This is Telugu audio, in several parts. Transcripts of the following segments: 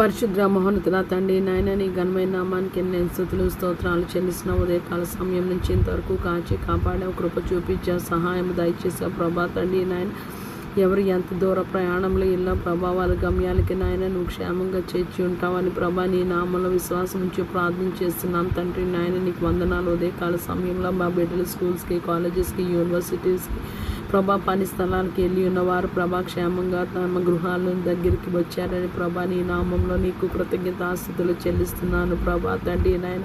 పరిశుద్ర మహోన్నతుల తండ్రి నాయన నీ ఘనమైన నామానికి ఎన్ని స్థుతులు స్తోత్రాలు చెల్లిసిన ఉదయకాల సమయం నుంచి ఇంతవరకు కాచి కాపాడావు. కృప చూపించా సహాయం దయచేసావు ప్రభా తండ్రి నాయన ఎవరు ఎంత దూర ప్రయాణంలో ఇళ్ళ ప్రభావాల గమ్యాలకి నాయన నువ్వు క్షేమంగా చేర్చి ఉంటావని ప్రభా నీ నామంలో విశ్వాసం నుంచి ప్రార్థన చేస్తున్నాం. తండ్రి నాయన నీకు వందనాలు. ఉదయకాల సమయంలో మా బిడ్డలు స్కూల్స్కి కాలేజెస్కి యూనివర్సిటీస్కి ప్రభా పని స్థలానికి వెళ్ళి ఉన్నవారు ప్రభా క్షేమంగా తమ గృహాల దగ్గరికి వచ్చారని ప్రభా నీ నామంలో నీకు కృతజ్ఞతాస్థుతులు చెల్లిస్తున్నాను ప్రభా తండ్రి నాయన.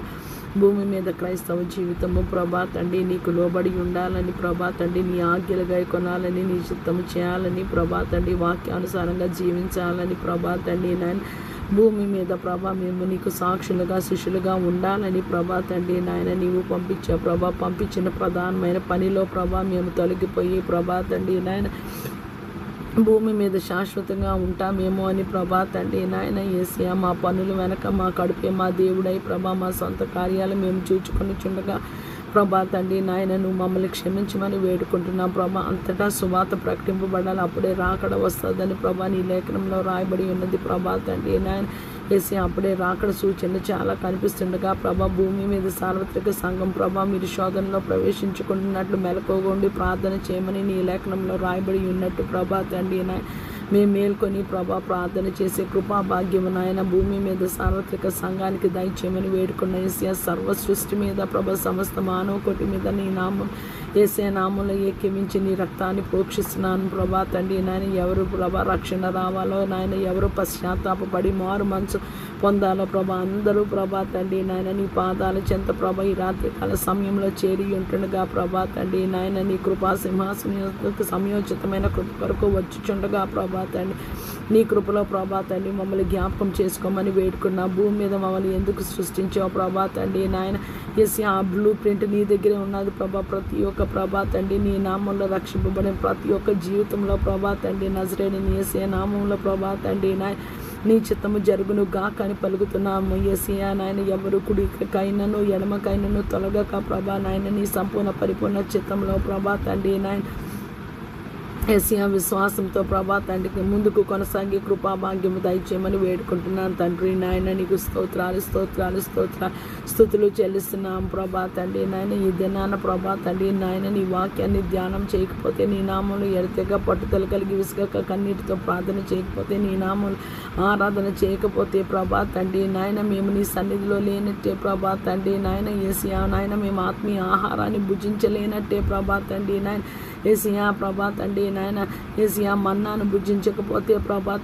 భూమి మీద క్రైస్తవ జీవితము ప్రభా తండ్రి నీకు లోబడి ఉండాలని ప్రభా తండ్రి నీ ఆజ్ఞలుగా కొనాలని నీ చిత్తము చేయాలని ప్రభా తండ్రి వాక్యానుసారంగా జీవించాలని ప్రభా తండ్రి నాయన. భూమి మీద ప్రభా మేము నీకు సాక్షులుగా శిష్యులుగా ఉండాలని ప్రభా తండ్రి నాయన నీవు పంపించా ప్రభా పంపించిన ప్రధానమైన పనిలో ప్రభా మేము తొలగిపోయి ప్రభా తండ్రి నాయన భూమి మీద శాశ్వతంగా ఉంటామేమో అని ప్రభా తండ్రి నాయన ఏసియా మా పనులు వెనక మా కడుపే మా దేవుడై ప్రభా మా సొంత కార్యాలు మేము చూచుకొని చుండగా ప్రభా తండ్రి నాయన నువ్వు మమ్మల్ని క్షమించమని వేడుకుంటున్నాం ప్రభా. అంతటా సువాత ప్రకటింపబడాలి అప్పుడే రాకడ వస్తుందని ప్రభా నీ లేఖనంలో రాయబడి ఉన్నది ప్రభా తండ్రి. నాయన వేసి అప్పుడే రాకడ సూచనలు చాలా కనిపిస్తుండగా ప్రభా భూమి మీద సార్వత్రిక సంఘం ప్రభా మీరు శోధనలో ప్రవేశించుకుంటున్నట్లు మెలకోగొండి ప్రార్థన చేయమని నీ లేఖనంలో రాయబడి ఉన్నట్టు ప్రభా తండ్రి. నాయన మేము మేల్కొని ప్రభా ప్రార్థన చేసే కృపా భాగ్యము నాయన భూమి మీద సార్వత్రిక సంఘానికి దయచేయమని వేడుకున్న ఏసియా సర్వ సృష్టి మీద ప్రభ సమస్త మానవ కోటి మీద నీ నామం ఏసే నామంలో ఏకమించి నీ రక్తాన్ని ప్రోక్షిస్తున్నాను ప్రభా తండ్రి నాయన ఎవరు ప్రభా రక్షణ రావాలో నాయన ఎవరు పశ్చాత్తాపడి మారు మనసు పొందాలో ప్రభా అందరూ ప్రభా తండ్రి నాయన నీ పాదాల చెంత ప్రభ ఈ రాత్రికాల సమయంలో చేరి ఉంటుండగా ప్రభా తండ్రి నాయన నీ కృపా సింహాసన సమయోచితమైన కృప కొరకు వచ్చుచుండగా ప్రభా తండ్రి. నీ కృపలో ప్రభా తండ్రి మమ్మల్ని జ్ఞాపకం చేసుకోమని వేడుకున్న. భూమి మీద మమ్మల్ని ఎందుకు సృష్టించావు ప్రభా తండ్రి నాయన? ఎస్ ఆ బ్లూ ప్రింట్ నీ దగ్గరే ఉన్నది ప్రభా. ప్రతి ఒక్క ప్రభా తండ్రి నీ నామంలో రక్షింపబడిన ప్రతి ఒక్క జీవితంలో ప్రభా తండ్రి నజరేని నీ ఎస్ఏ నామంలో ప్రభా తండ్రి నాయన. నీ చిత్తము జరుగును గాక అని పలుకుతున్నాము. ఎసియా నాయన ఎవరు కుడికైనను ఎడమకైనను తొలగక ప్రభా నాయన నీ సంపూర్ణ పరిపూర్ణ చిత్తంలో ప్రభా తండ్రి నాయన. ఎసియా విశ్వాసంతో ప్రభా తండ్రికి ముందుకు కొనసాగి కృపా భాగ్యము దయచేయమని వేడుకుంటున్నాను తండ్రి. నాయన నీకు స్తోత్రాలు స్తోత్రాలు స్తోత్ర స్థుతులు చెల్లిస్తున్నాం ప్రభా తండ్రి. నాయన ఈ దినాన ప్రభా తండ్రి నాయన నీ వాక్యాన్ని ధ్యానం చేయకపోతే నీ నామంలో ఎడతగా పట్టుదల కలిగి విసుగక కన్నీటితో ప్రార్థన చేయకపోతే నీ నామంలో ఆరాధన చేయకపోతే ప్రభా తండ్రి. నాయన మేము నీ సన్నిధిలో లేనట్టే ప్రభా తండ్రి. నాయన ఏసియా నాయన మేము ఆత్మీయ ఆహారాన్ని భుజించలేనట్టే ప్రభా తండ్రి. నాయన ఏసియా ప్రభా తండ్రి నాయన. ఏసియా మన్నాను భుజించకపోతే ప్రభా